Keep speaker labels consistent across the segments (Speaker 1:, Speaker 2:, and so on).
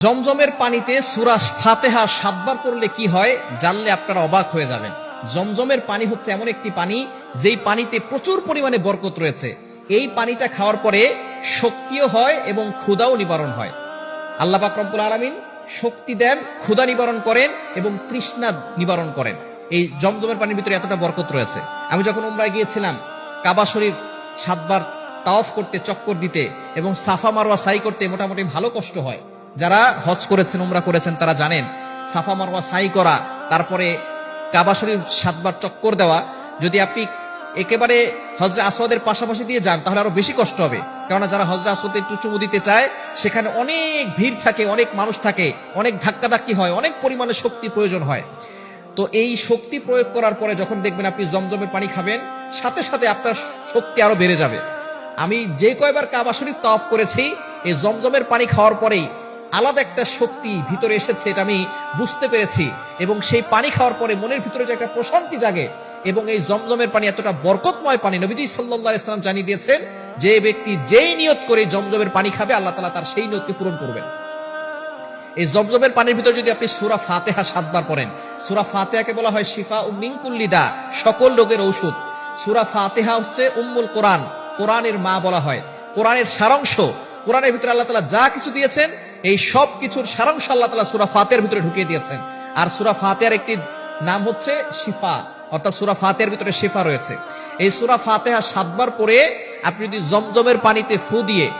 Speaker 1: জমজমের পানিতে সুরা ফাতেহা সাতবার করলে কি হয়? জানলে আপনারা অবাক হয়ে যাবেন। জমজমের পানি হচ্ছে এমন একটি পানি, যেই পানিতে প্রচুর পরিমাণে বরকত রয়েছে। এই পানিটা খাওয়ার পরে শক্তিও হয় এবং ক্ষুদাও নিবারণ হয়। আল্লাহ রব্বুল আলামিন শক্তি দেন ক্ষুদা নিবারণ করেন এবং তৃষ্ণা নিবারণ করেন। এই জমজমের পানির ভিতরে এতটা বরকত রয়েছে। আমি যখন উমরায় গিয়েছিলাম, কাবা শরীফ সাতবার তাওফ করতে, চক্কর দিতে এবং সাফা মারওয়া সাই করতে মোটামুটি ভালো কষ্ট হয়। যারা হজ করেছেন, উমরা করেছেন, তারা জানেন, সাফা মারওয়া সাই করা, তারপরে কাবা শরীফ সাতবার চক্কর দেওয়া, যদি আপনি একেবারে হজরে আসওয়াদের পাশাপাশি দিয়ে যান, তাহলে আরও বেশি কষ্ট হবে। কেননা যারা হজরে আসওয়াদে একটু চুমু দিতে চায়, সেখানে অনেক ভিড় থাকে, অনেক মানুষ থাকে, অনেক ধাক্কাধাক্কি হয়, অনেক পরিমাণে শক্তি প্রয়োজন হয়। তো এই শক্তি প্রয়োগ করার পরে যখন দেখবেন আপনি জমজমের পানি খাবেন, সাথে সাথে আপনার শক্তি আরও বেড়ে যাবে। আমি যে কয়বার কাবা শরীফ তাওয়াফ করেছি, এই জমজমের পানি খাওয়ার পরেই আলাদা একটা শক্তি ভিতরে এসেছে এটা আমি বুঝতে পেরেছি এবং সেই পানি খাওয়ার পরে মনের ভিতরে যে একটা প্রশান্তি জাগে এবং এই জমজমের পানি এতটা বরকতময় পানি নবীজি সাল্লাহ ইসলাম জানিয়ে দিয়েছেন, যে ব্যক্তি যেই নিয়ত করে জমজমের পানি খাবে, আল্লাহ তালা তার সেই নিয়তকে পূরণ করবেন। এই জমজমের পানির ভিতরে যদি আপনি সুরা ফাতেহা সাতবার পড়েন, সুরা ফাতেহাকে বলা হয় শিফা ও মিনকুল্লিদা সকল রোগের ঔষধ। সুরা ফাতেহা হচ্ছে উম্মুল কোরআন, কোরআনের মা বলা হয়। কোরআনের সারাংশ, কোরআনের ভিতরে আল্লাহ তালা যা কিছু দিয়েছেন এই সব কিছুর সারাংশ আল্লাহ তালা সুরা ফাতেহার ভিতরে ঢুকিয়ে দিয়েছেন। আর সুরা ফাতেহার একটি নাম হচ্ছে শিফা, অর্থাৎ সুরা ফাতেহার ভিতরে শিফা রয়েছে। এই সুরা ফাতেহা সাতবার পরে আপনি যদি জমজমের পানিতে ফু দিয়ে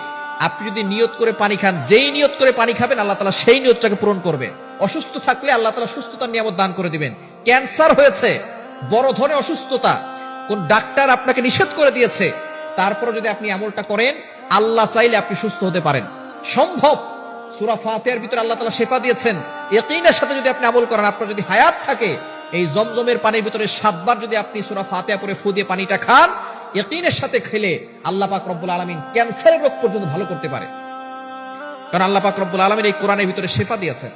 Speaker 1: আপনি যদি নিয়ত করে পানি খান, যেই নিয়ত করে পানি খাবেন, আল্লাহ তালা সেই নিয়তটাকে পূরণ করবে। অসুস্থ থাকলে আল্লাহ তালা সুস্থতার নিয়ামত দান করে দিবেন। ক্যান্সার হয়েছে, বড় ধরনের অসুস্থতা, কোন ডাক্তার আপনাকে নিষেধ করে দিয়েছে তারপরে যদি আপনি আমলটা করেন, আল্লাহ চাইলে আপনি সুস্থ হতে পারেন। সম্ভব। সুরা ফাতেহার ভিতরে আল্লাহ তালা শেফা দিয়েছেন। ইকিনের সাথে যদি আপনি আমল করেন, আপনার যদি হায়াত থাকে, এই জমজমের পানির ভিতরে সাতবার যদি আপনি সুরা ফাতেহা পরে ফু দিয়ে পানিটা খান ইকিনের সাথে খেলে আল্লাহ পাক রব্বুল আলমিন ক্যান্সারের রোগ পর্যন্ত ভালো করতে পারে। কারণ আল্লাহ পাক রব্বুল আলমিন এই কোরআনের ভিতরে শেফা দিয়েছেন।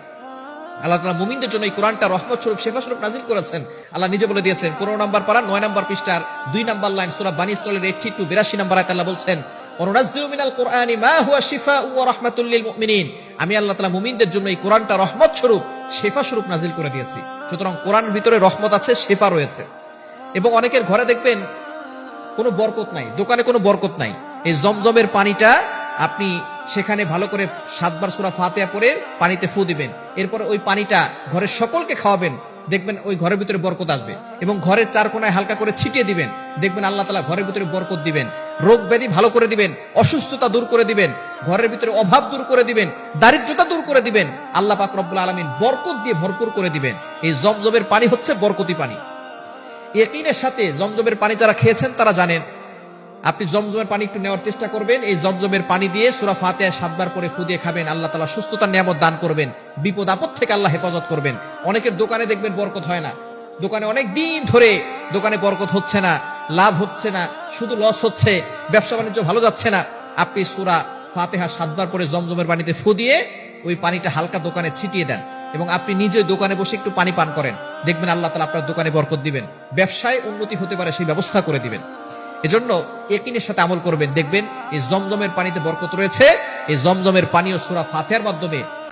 Speaker 1: আল্লাহ তালা মুমিনদের জন্য এই কোরআনটা রহমত স্বরূপ শেফা স্বরূপ নাজিল করেছেন। আল্লাহ নিজে বলে দিয়েছেন, পনেরো নাম্বার পারা, নয় নাম্বার পৃষ্ঠার দুই নাম্বার লাইন সুরা বানি ইসরায়েলের এইটটি টু বিরাশি নাম্বার আয়াত আল্লাহ বলছেন কোরআনি আমি আল্লাহ মুমিনদের জন্য এই কোরআনটা রহমত স্বরূপ, শেফা স্বরূপ নাজিল করে দিয়েছি। সুতরাং কোরআনের ভিতরে রহমত আছে, শেফা রয়েছে। এবং অনেকের ঘরে দেখবেন কোনো বরকত নাই, দোকানে কোনো বরকত নাই। এই জমজমের পানিটা আপনি সেখানে ভালো করে সাতবার সুরা ফাতেয়া পরে পানিতে ফু দিবেন। এরপরে ওই পানিটা ঘরের সকলকে খাওয়াবেন, দেখবেন ওই ঘরের ভিতরে বরকত আসবে। এবং ঘরের চার কোনায় হালকা করে ছিটিয়ে দিবেন, দেখবেন আল্লাহ তালা ঘরের ভিতরে বরকত দিবেন। রোগ ব্যাধি ভালো করে দিবেন, অসুস্থতা দূর করে দিবেন, ঘরের ভিতরে অভাব দূর করে দিবেন, দারিদ্রতা দূর করে দিবেন, আল্লাহ পাক রব্বুল আলমিন বরকত দিয়ে ভরপুর করে দিবেন। এই জমজমের পানি হচ্ছে বরকতি পানি। একিনের সাথে জমজমের পানি যারা খেয়েছেন তারা জানেন, আপনি জমজমের পানি একটু নেওয়ার চেষ্টা করবেন, এই জমজমের পানি দিয়ে সুরা ফাতে সাতবার করে ফুদিয়ে খাবেন, আল্লাহ তালা সুস্থতার নিয়ামত দান করবেন, বিপদ আপদ থেকে আল্লাহ হেফাজত করবেন। অনেকের দোকানে দেখবেন বরকত হয় না। দোকানে অনেক দিন ধরে দোকানে বরকত হচ্ছে না। লাভ হচ্ছে না, শুধু লস হচ্ছে, ব্যবসা বাণিজ্য ভালো যাচ্ছে না। আপনি সুরা ফাতেহা সাতবার করে জমজমের পানিতে ফু দিয়ে ওই পানিটা হালকা দোকানে ছিটিয়ে দেন এবং আপনি নিজে দোকানে বসে একটু পানি পান করেন। দেখবেন আল্লাহ তালা আপনার দোকানে বরকত দিবেন। ব্যবসায় উন্নতি হতে পারে সেই ব্যবস্থা করে দিবেন। এজন্য একিনের সাথে আমল করবেন। দেখবেন এই জমজমের পানিতে বরকত রয়েছে। এই জমজমের পানীয় সুরা ফাতেহার মাধ্যমে